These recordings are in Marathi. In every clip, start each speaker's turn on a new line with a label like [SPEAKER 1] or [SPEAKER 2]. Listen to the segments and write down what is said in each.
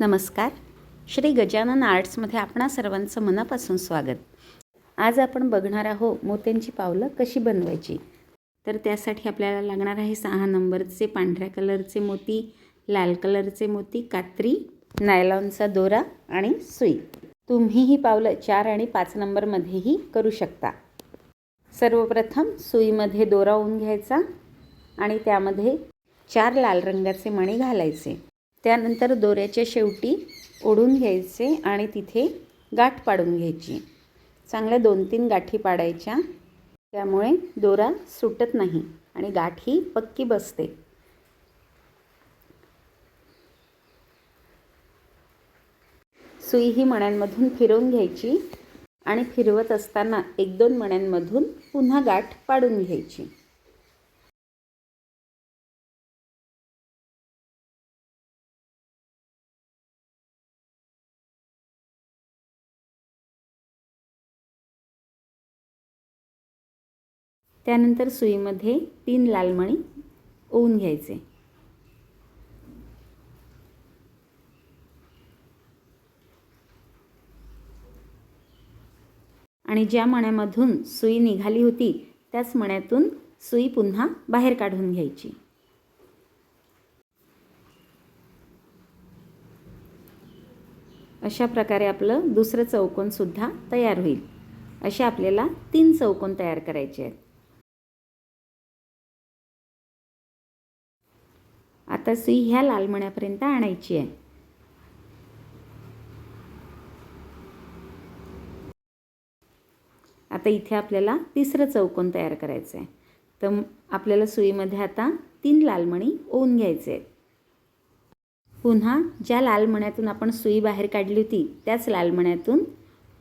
[SPEAKER 1] नमस्कार. श्री गजानन आर्ट्समध्ये आपणा सर्वांचं मनापासून स्वागत. आज आपण बघणार आहोत मोत्यांची पावलं कशी बनवायची? तर त्यासाठी आपल्याला लागणार आहे सहा नंबरचे पांढऱ्या कलरचे मोती लाल कलरचे मोती कात्री नायलॉनचा दोरा आणि सुई. तुम्ही ही पावलं चार आणि पाच नंबरमध्येही करू शकता. सर्वप्रथम सुईमध्ये दोरा होऊन घ्यायचा आणि त्यामध्ये चार लाल रंगाचे मणी घालायचे. त्यानंतर दोऱ्याच्या शेवटी ओढून घ्यायचे आणि तिथे गाठ पाडून घ्यायची. चांगल्या दोन तीन गाठी पाडायच्या. त्यामुळे दोरा सुटत नाही आणि गाठी पक्की बसते. सुई ही मण्यांमधून फिरवून घ्यायची आणि फिरवत असताना एक दोन मण्यांमधून पुन्हा गाठ पाडून घ्यायची. त्यानंतर सुईमध्ये तीन लालमणी ओवून घ्यायचे. आणि ज्या मण्यामधून सुई निघाली होती त्याच मण्यातून सुई पुन्हा बाहेर काढून घ्यायची. अशा प्रकारे आपलं दुसरं चौकोनसुद्धा तयार होईल. असे आपल्याला तीन चौकोन तयार करायचे आहेत. आता सुई ह्या लाल मण्यापर्यंत आणायची आहे. आता इथे आपल्याला तिसरं चौकोन तयार करायचं आहे तर आपल्याला सुईमध्ये आता तीन लालमणी ओवून घ्यायचे आहेत. पुन्हा ज्या लालमण्यातून आपण सुई बाहेर काढली होती त्याच लालमण्यातून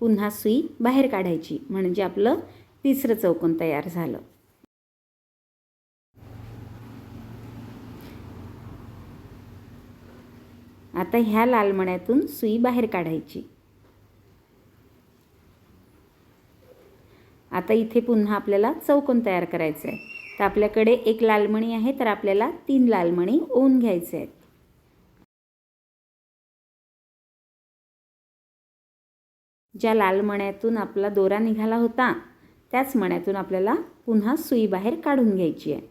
[SPEAKER 1] पुन्हा सुई बाहेर काढायची. म्हणजे आपलं तिसरं चौकोन तयार झालं. आता ह्या लालमण्यातून सुई बाहेर काढायची. आता इथे पुन्हा आपल्याला चौकोन तयार करायचं आहे तर आपल्याकडे एक लालमणी आहे तर आपल्याला तीन लालमणी ओवून घ्यायचे आहेत. ज्या लाल मण्यातून आपला दोरा निघाला होता त्याच मण्यातून आपल्याला पुन्हा सुई बाहेर काढून घ्यायची आहे.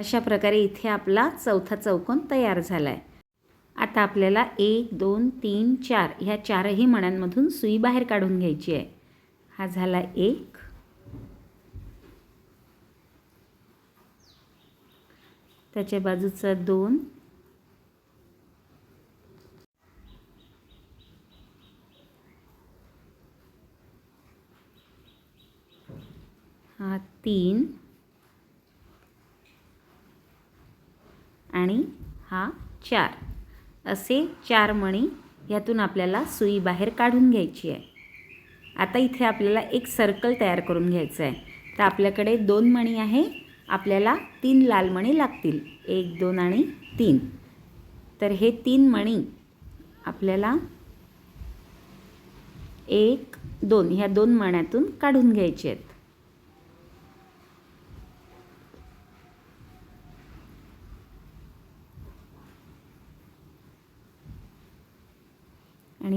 [SPEAKER 1] अशा प्रकारे इथे आपला चौथा चौकोन तयार झाला आहे आता आपल्याला एक दोन तीन चार ह्या चारही मण्यांमधून सुई बाहेर काढून घ्यायची आहे. हा झाला एक. त्याच्या बाजूचा दोन. हा तीन आणि हा चार. असे चार मणी ह्यातून आपल्याला सुई बाहेर काढून घ्यायची आहे. आता इथे आपल्याला एक सर्कल तयार करून घ्यायचं आहे. तर आपल्याकडे दोन मणी आहे. आपल्याला तीन लाल मणी लागतील. एक दोन आणि तीन. तर हे तीन मणी आपल्याला एक दोन ह्या दोन मण्यातून काढून घ्यायचे आहेत.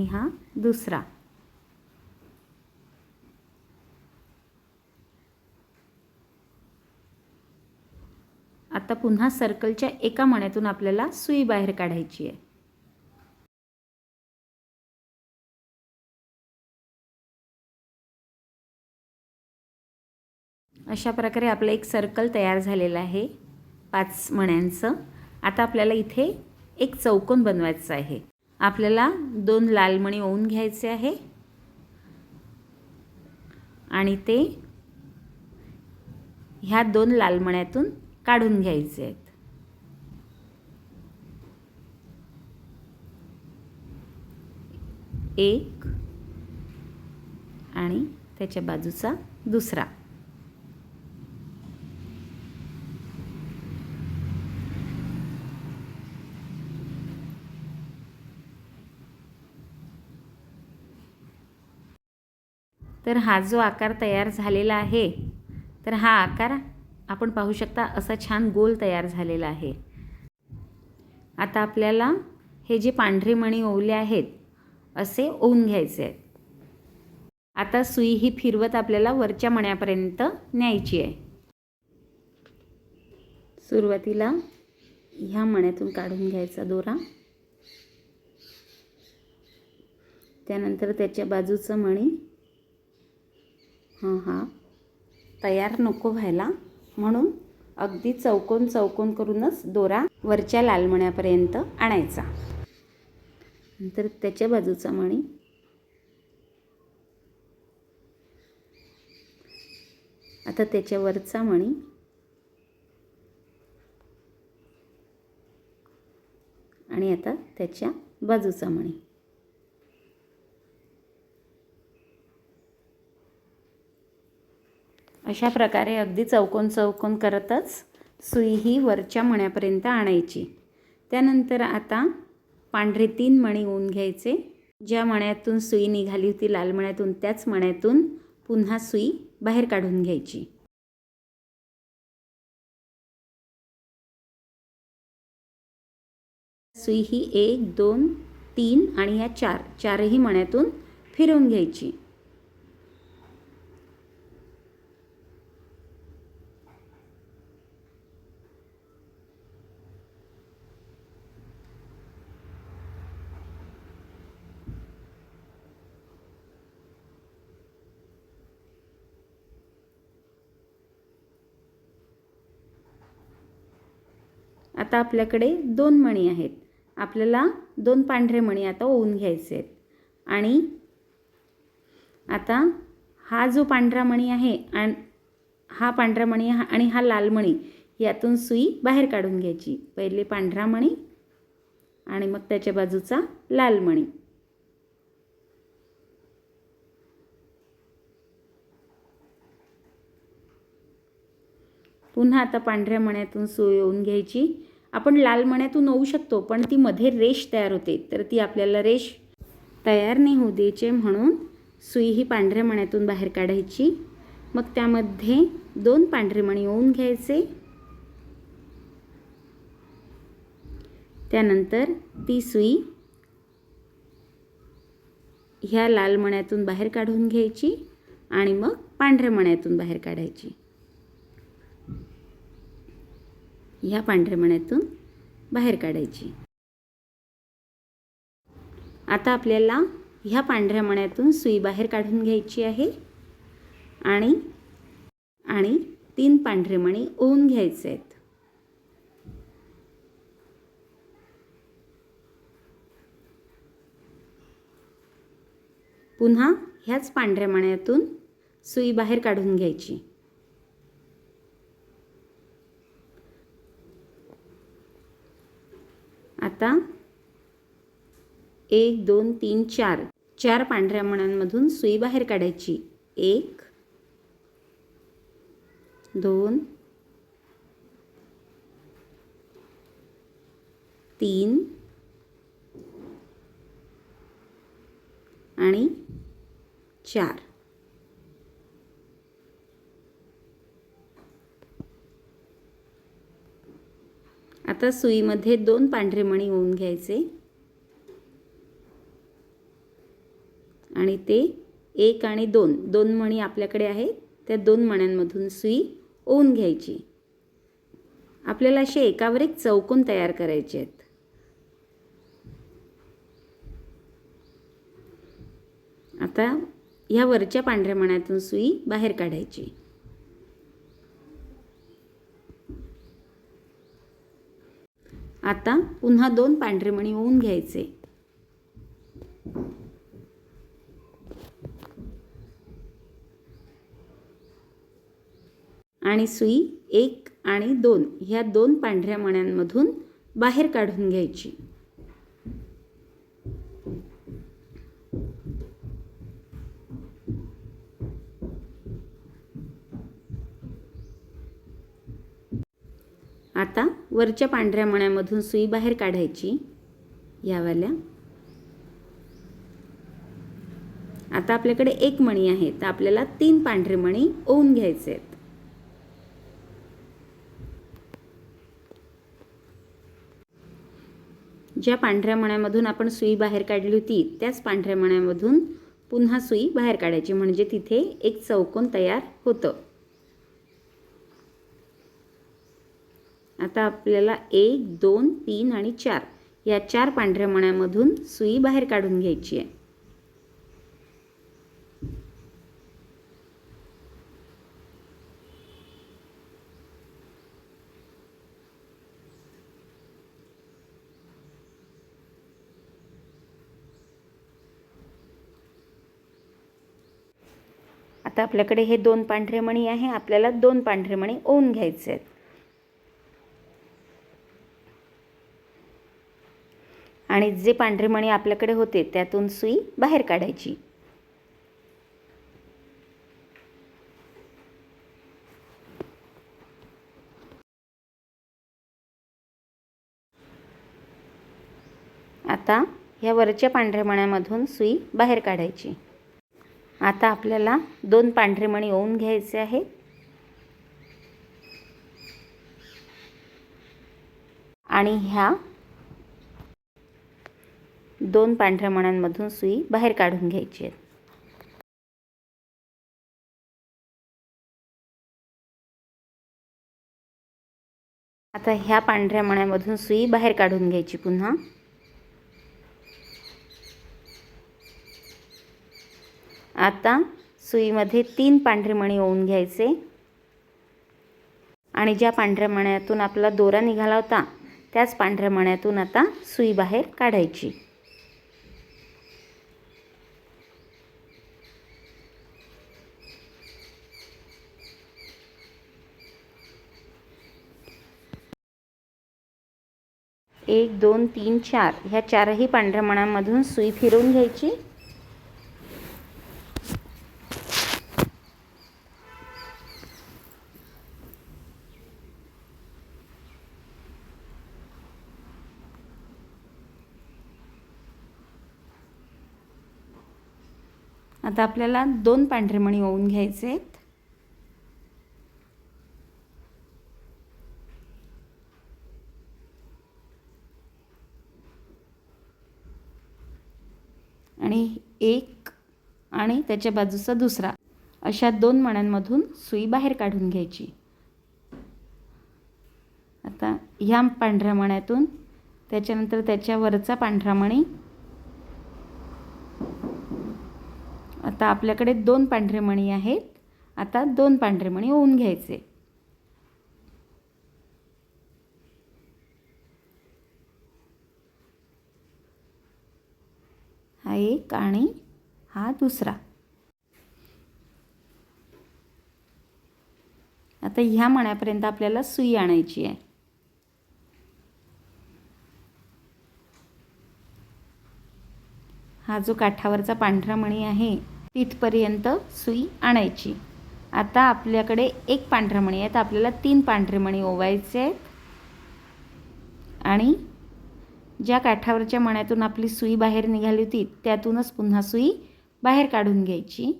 [SPEAKER 1] आणि हा दुसरा. आता पुन्हा सर्कलच्या एका मण्यातून आपल्याला सुई बाहेर काढायची आहे. अशा प्रकारे आपलं एक सर्कल तयार झालेलं आहे पाच मण्यांचं. आता आपल्याला इथे एक चौकोन बनवायचं आहे. आपल्याला दोन लालमणी ओवून घ्यायचे आहे. आणि ते ह्या दोन लालमण्यातून काढून घ्यायचे आहेत. एक आणि त्याच्या बाजूचा दुसरा. तर हा जो आकार तयार झालेला आहे तर हा आकार आपण पाहू शकता असा छान गोल तयार झालेला आहे. आता आपल्याला हे जे पांढरे मणी ओवले आहेत असे ओवून घ्यायचे आहेत. आता सुई ही फिरवत आपल्याला वरच्या मण्यापर्यंत न्यायची आहे. सुरुवातीला ह्या मण्यातून काढून घ्यायचा दोरा. त्यानंतर त्याच्या बाजूचं मणी हां हां. तयार नको व्हायला. म्हणून अगदी चौकोन चौकोन करूनच दोरा वरच्या लालमण्यापर्यंत आणायचा. नंतर त्याच्या बाजूचा मणी. आता त्याच्यावरचा मणी. आणि आता त्याच्या बाजूचा मणी. अशा प्रकारे अगदी चौकोन चौकोन करतच सुई ही वरच्या मण्यापर्यंत आणायची. त्यानंतर आता पांढरे तीन मणी ऊन घ्यायचे. ज्या मण्यातून सुई निघाली होती लाल मण्यातून त्याच मण्यातून पुन्हा सुई बाहेर काढून घ्यायची. सुई ही एक दोन तीन आणि या चार चारही मण्यातून फिरवून घ्यायची. आता आपल्याकडे दोन मणी आहेत. आपल्याला दोन पांढरे मणी आता ओवून घ्यायचे आहेत. आणि आता हा जो पांढरा मणी आहे आणि हा पांढरा मणी हा आणि हा लाल मणी यातून सुई बाहेर काढून घ्यायची. पहिले पांढरा मणी आणि मग त्याच्या बाजूचा लाल मणी. पुन्हा आता पांढऱ्या मण्यातून सुई येऊन घ्यायची. आपण लाल मण्यातून ओवू शकतो पण ती मध्ये रेष तयार होते तर ती आपल्याला रेष तयार नाही होऊ द्यायचे म्हणून सुई ही पांढऱ्या मण्यातून बाहेर काढायची. मग त्यामध्ये दोन पांढरे मणी ओवून घ्यायचे. त्यानंतर ती सुई ह्या लाल मण्यातून बाहेर काढून घ्यायची आणि मग पांढऱ्या मण्यातून बाहेर काढायची. ह्या पांढऱ्या मण्यातून बाहेर काढायची. आता आपल्याला ह्या पांढऱ्या मण्यातून सुई बाहेर काढून घ्यायची आहे. आणि आणि तीन पांढरे मणी ओवून घ्यायचे आहेत. पुन्हा ह्याच पांढऱ्या मण्यातून सुई बाहेर काढून घ्यायची. आता? एक दोन तीन चार. चार पांढऱ्या मण्यांमधून सुई बाहेर काढायची. एक दोन तीन आणि चार. आता सुईमध्ये दोन पांढरे मणी होऊन घ्यायचे. आणि ते एक आणि दोन दोन मणी आपल्याकडे आहेत त्या दोन मण्यांमधून सुई ओवून घ्यायची. आपल्याला असे एकावर एक चौकोन तयार करायचे आहेत. आता ह्या वरच्या पांढऱ्या मण्यातून सुई बाहेर काढायची. आता पुन्हा दोन पांढरे मणी होऊन घ्यायचे. आणि सुई एक आणि दोन ह्या दोन पांढऱ्या मण्यांमधून बाहेर काढून घ्यायची. आता वरच्या पांढऱ्या मण्यामधून सुई बाहेर काढायची. यावाल्या आता आपल्याकडे एक मणी आहे तर आपल्याला तीन पांढरे मणी ओवून घ्यायचे आहेत. ज्या पांढऱ्या मण्यामधून आपण सुई बाहेर काढली होती त्याच पांढऱ्या मण्यामधून पुन्हा सुई बाहेर काढायची. म्हणजे तिथे एक चौकोन तयार होतं. आता आपल्याला एक दोन तीन आणि चार. या चार पांढऱ्या मण्यामधून सुई बाहेर काढून घ्यायची आहे. आता आपल्याकडे हे दोन पांढरे मणी आहे. आपल्याला दोन पांढरे मणी ओवून घ्यायचे आहेत. आणि जे पांढरे मणी आपल्याकडे होते त्यातून सुई बाहेर काढायची. आता ह्या वरच्या पांढऱ्या मण्यामधून सुई बाहेर काढायची. आता आपल्याला दोन पांढरे मणी ओवून घ्यायचे आहेत. आणि ह्या दोन पांढऱ्या मण्यांमधून सुई बाहेर काढून घ्यायची आहे आता ह्या पांढऱ्या मण्यामधून सुई बाहेर काढून घ्यायची पुन्हा. आता सुईमध्ये तीन पांढरे मणी ओवून घ्यायचे. आणि ज्या पांढऱ्या मण्यातून आपला दोरा निघाला होता त्याच पांढऱ्या मण्यातून आता सुई बाहेर काढायची. एक दोन तीन चार. ह्या चारही पांढऱ्या मण्यांमधून सुई फिरवून घ्यायची. आता आपल्याला दोन पांढरे मणी ओवून घ्यायचे आहेत आणि एक आणि त्याच्या बाजूचा दुसरा. अशा दोन मण्यांमधून सुई बाहेर काढून घ्यायची. आता ह्या पांढऱ्या मण्यातून त्याच्यानंतर त्याच्यावरचा पांढरा मणी आता आपल्याकडे दोन पांढरे मणी आहेत. आता दोन पांढरे मणी ओवून घ्यायचे हा एक आणि हा दुसरा. आता ह्या मण्यापर्यंत आपल्याला सुई आणायची आहे. हा जो काठावरचा पांढरा मणी आहे तिथपर्यंत सुई आणायची. आता आपल्याकडे एक पांढरा मणी आहे तर आपल्याला तीन पांढरे मणी ओवायचे आहेत. आणि ज्या काठावरच्या मण्यातून आपली सुई बाहेर निघाली होती त्यातूनच पुन्हा सुई बाहेर काढून घ्यायची.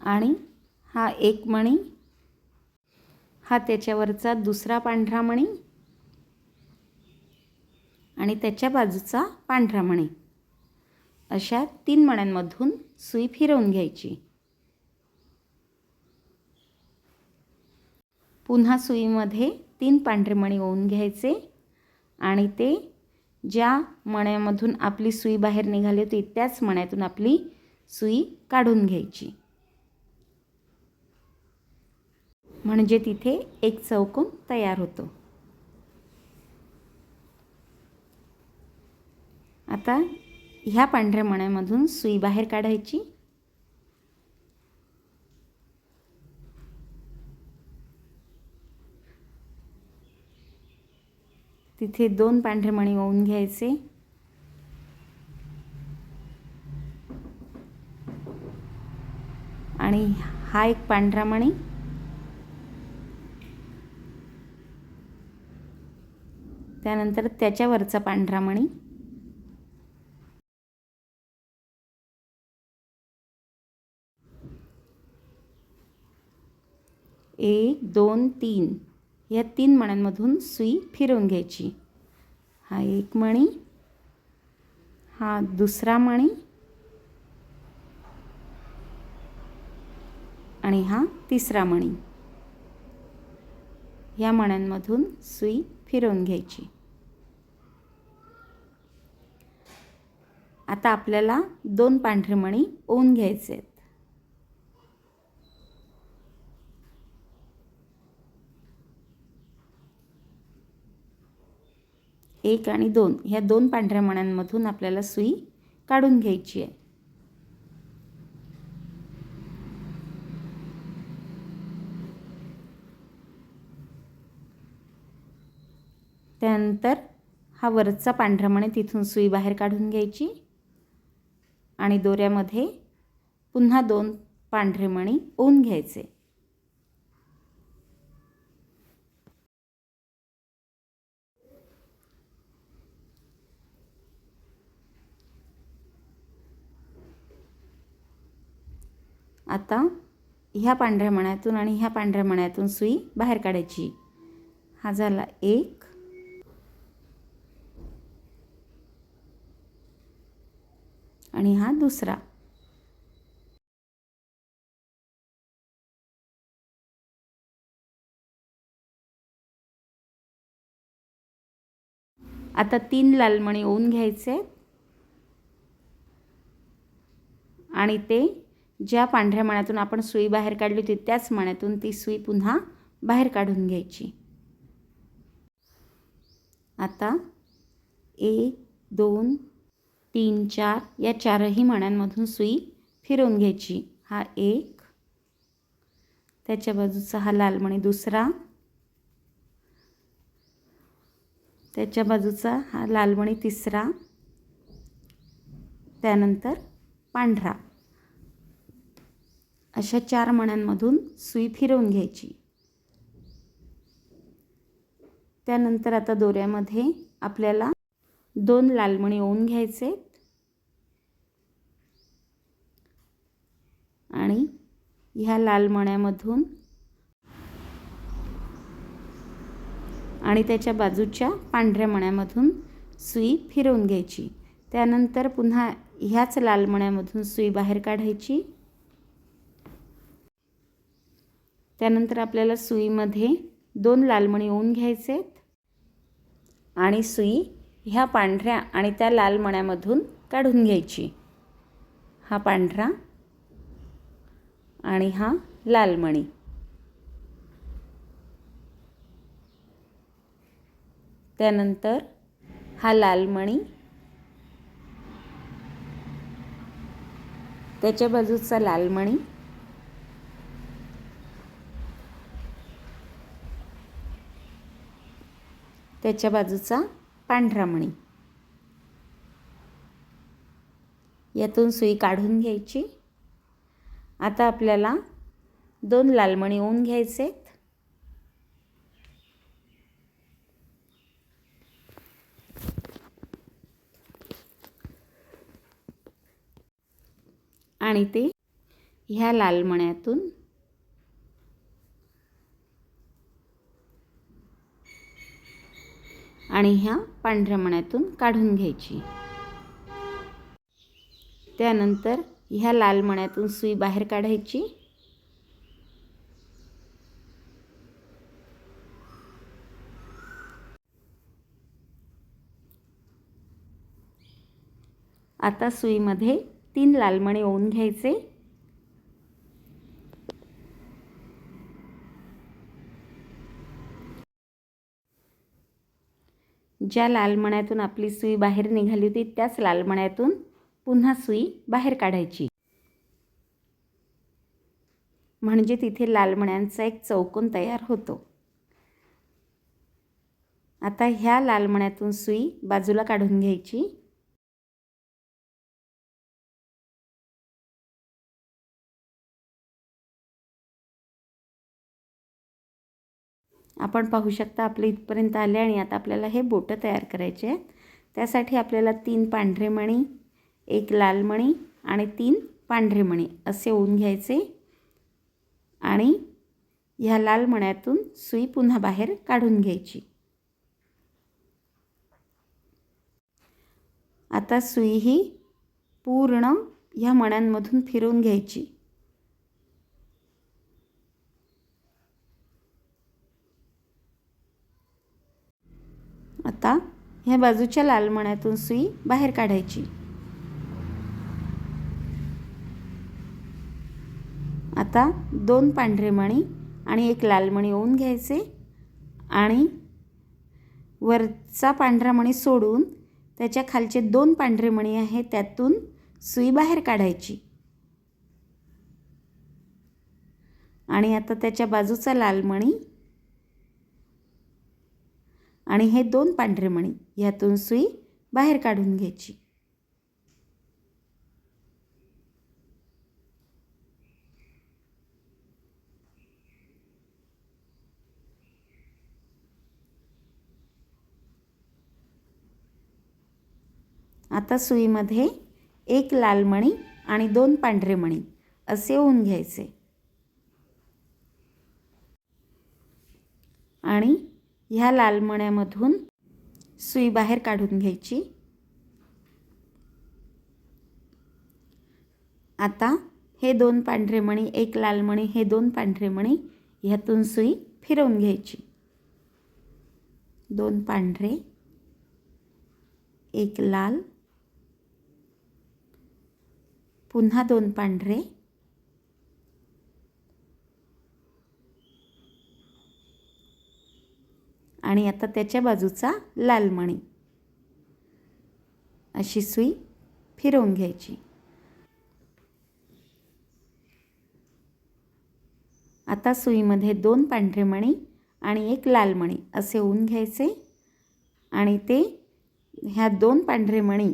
[SPEAKER 1] आणि हा एक मणी हा त्याच्यावरचा दुसरा पांढरा मणी आणि त्याच्या बाजूचा पांढरा मणी. अशा तीन मण्यांमधून सुई फिरवून घ्यायची. पुन्हा सुईमध्ये तीन पांढरे मणी ओवून घ्यायचे आणि ते ज्या मण्यामधून आपली सुई बाहेर निघाली होती त्याच मण्यातून आपली सुई काढून घ्यायची. म्हणजे तिथे एक चौकोन तयार होतो. आता ह्या पांढऱ्या मण्यामधून सुई बाहेर काढायची. तिथे दोन पांढरे मणी ओवून घ्यायचे. आणि हा एक पांढरा मणी त्यानंतर त्याच्यावरचा पांढरा मणी एक दोन तीन. या तीन मण्यांमधून सुई फिरवून घ्यायची. हा एक मणी हा दुसरा मणी आणि हा तिसरा मणी. या मण्यांमधून सुई फिरवून घ्यायची. आता आपल्याला दोन पांढरे मणी ओवून घ्यायचे आहेत. एक आणि दोन. ह्या दोन पांढऱ्या मण्यांमधून आपल्याला सुई काढून घ्यायची आहे. त्यानंतर हा वरचा पांढरा मणी तिथून सुई बाहेर काढून घ्यायची. आणि दोऱ्यामध्ये पुन्हा दोन पांढरे मणी ओवून घ्यायचे. आता ह्या पांढऱ्या मण्यातून आणि ह्या पांढऱ्या मण्यातून सुई बाहेर काढायची. हा झाला एक. आणि हा दुसरा. आता तीन लालमणी ओवून घ्यायचे. आणि ते ज्या पांढऱ्या मण्यातून आपण सुई बाहेर काढली होती त्याच मण्यातून ती सुई पुन्हा बाहेर काढून घ्यायची. आता एक दोन तीन चार या चारही मण्यांमधून सुई फिरवून घ्यायची. हा एक. त्याच्या बाजूचा हा लाल मणी दुसरा. त्याच्या बाजूचा हा लाल मणी तिसरा. त्यानंतर पांढरा. अशा चार मण्यांमधून सुई फिरवून घ्यायची. त्यानंतर आता दोऱ्यामध्ये आपल्याला दोन लालमणी ओवून घ्यायचे आणि ह्या लालमण्यामधून आणि त्याच्या बाजूच्या पांढऱ्या मण्यामधून सुई फिरवून घ्यायची. त्यानंतर पुन्हा ह्याच लाल मण्यामधून सुई बाहेर काढायची. त्यानंतर आपल्याला सुईमध्ये दोन लालमणी ओवून घ्यायचे आहेत आणि सुई ह्या पांढऱ्या आणि त्या लाल मण्यामधून काढून घ्यायची. हा पांढरा आणि हा लालमणी. त्यानंतर हा लालमणी. त्याच्या बाजूचा लालमणी त्याच्या बाजूचा पांढरा मणी यातून सुई काढून घ्यायची. आता आपल्याला दोन लालमणी ओवून घ्यायचे आणि ते ह्या लालमण्यातून आणि ह्या पांढऱ्या मण्यातून काढून घ्यायची. त्यानंतर ह्या लाल मण्यातून सुई बाहेर काढायची. आता सुईमध्ये तीन लालमणे ओवून घ्यायचे. ज्या लालमण्यातून आपली सुई बाहेर निघाली होती त्याच लालमण्यातून पुन्हा सुई बाहेर काढायची. म्हणजे तिथे लालमण्यांचा एक चौकोन तयार होतो. आता ह्या लालमण्यातून सुई बाजूला काढून घ्यायची. आपण पाहू शकता आपले इथपर्यंत आले आणि आता आपल्याला हे बोटं तयार करायचे आहेत. त्यासाठी आपल्याला तीन पांढरे मणी एक लाल मणी आणि तीन पांढरे मणी असे ओन घ्यायचे. आणि ह्या लाल मण्यातून सुई पुन्हा बाहेर काढून घ्यायची. आता सुई ही पूर्ण ह्या मण्यांमधून फिरवून घ्यायची. आता ह्या बाजूच्या लाल मण्यातून सुई बाहेर काढायची. आता दोन पांढरे मणी आणि एक लाल मणी ओवून घ्यायचे आणि वरचा पांढरा मणी सोडून त्याच्या खालचे दोन पांढरे मणी आहेत त्यातून सुई बाहेर काढायची. आणि आता त्याच्या बाजूचा लाल मणी आणि हे दोन पांढरे मणी ह्यातून सुई बाहेर काढून घ्यायची. आता सुईमध्ये एक लाल मणी आणि दोन पांढरे मणी असे होऊन घ्यायचे. आणि ह्या लालमण्यामधून सुई बाहेर काढून घ्यायची. आता हे दोन पांढरे मणी एक लालमणी हे दोन पांढरे मणी ह्यातून सुई फिरवून घ्यायची. दोन पांढरे एक लाल पुन्हा दोन पांढरे आणि आता त्याच्या बाजूचा लालमणी. अशी सुई फिरवून घ्यायची. आता सुईमध्ये दोन पांढरे मणी आणि एक लालमणी असे होऊन घ्यायचे आणि ते ह्या दोन पांढरे मणी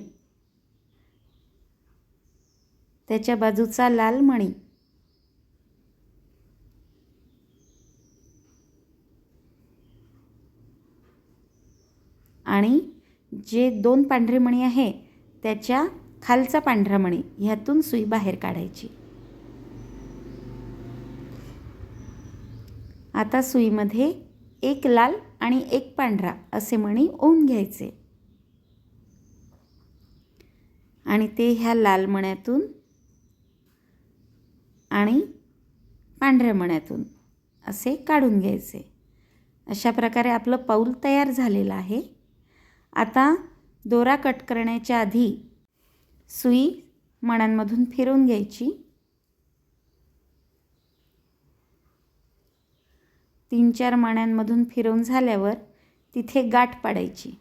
[SPEAKER 1] त्याच्या बाजूचा लाल मणी आणि जे दोन पांढरे मणी आहे त्याच्या खालचा पांढरा मणी ह्यातून सुई बाहेर काढायची. आता सुईमध्ये एक लाल आणि एक पांढरा असे मणी ओवून घ्यायचे. आणि ते ह्या लाल मण्यातून आणि पांढऱ्या मण्यातून असे काढून घ्यायचे. अशा प्रकारे आपलं पाऊल तयार झालेलं आहे. आता दोरा कट करण्याच्या आधी सुई मणांमधून फिरवून घ्यायची. तीन चार मण्यांमधून फिरवून झाल्यावर तिथे गाठ पाडायची.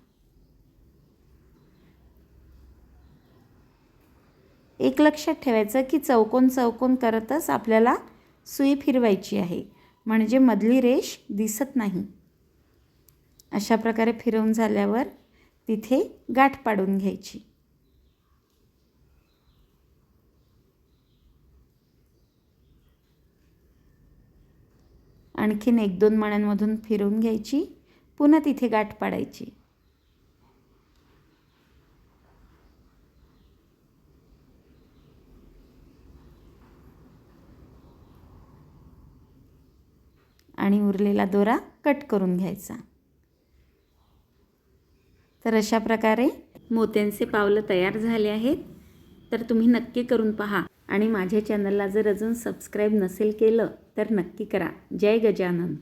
[SPEAKER 1] एक लक्षात ठेवायचं की चौकोन चौकोन करतच आपल्याला सुई फिरवायची आहे. म्हणजे मधली रेष दिसत नाही. अशा प्रकारे फिरवून झाल्यावर तिथे गाठ पाडून घ्यायची. आणखीन एक दोन मण्यांमधून फिरून घ्यायची पुन्हा तिथे गाठ पाडायची. आणि उरलेला दोरा कट करून घ्यायचा. तर अशा प्रकारे मोत्यांचे पावलं तयार झाले आहेत. तर तुम्ही नक्की करून पहा. आणि माझ्या चॅनलला जर अजून सबस्क्राईब नसेल केलं तर नक्की करा. जय गजानन.